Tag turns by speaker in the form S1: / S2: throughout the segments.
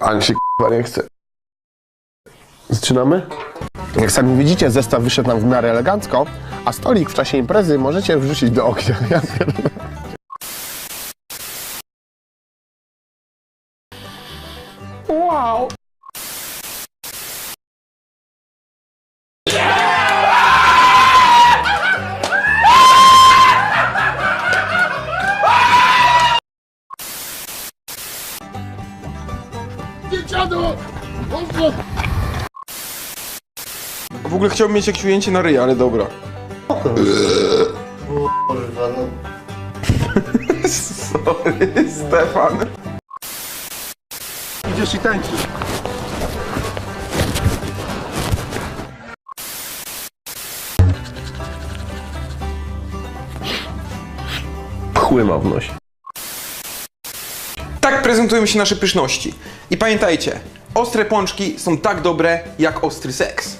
S1: Mi się k***a nie chce. Zaczynamy? Jak sami widzicie, zestaw wyszedł nam w miarę elegancko, a stolik w czasie imprezy możecie wrzucić do ognia. Ja. Wow!
S2: W ogóle chciałbym mieć jakieś ujęcie na ryja, ale dobra. Sorry, Stefan.
S1: Idziesz i tańczysz. Pchły ma w nosie.
S2: Tak prezentują się nasze pyszności. I pamiętajcie, ostre pączki są tak dobre jak ostry seks.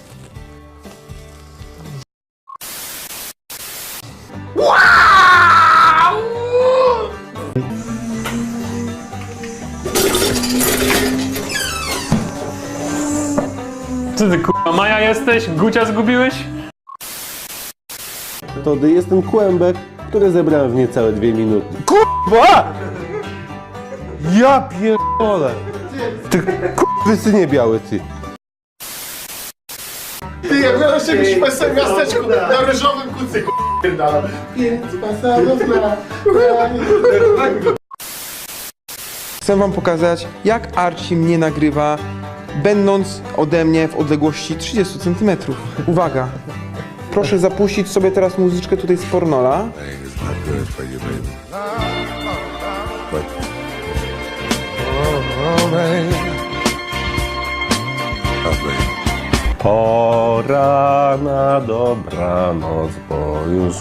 S3: Czy ty kurwa Maja jesteś? Gucia zgubiłeś?
S4: Tody jestem kłębek, który zebrałem w niecałe dwie minuty. Kurwa! Ja pierdolę! Ty kurwysynie biały, ty.
S1: Ty, jak miałem się być w wesołym miasteczku na ryżowym kucyku. Pięć pasadów na...
S2: Chcę wam pokazać, jak Archie mnie nagrywa, będąc ode mnie w odległości 30 cm. Uwaga! Proszę zapuścić sobie teraz muzyczkę tutaj z Pornola.
S4: Pora na dobranoc, bo już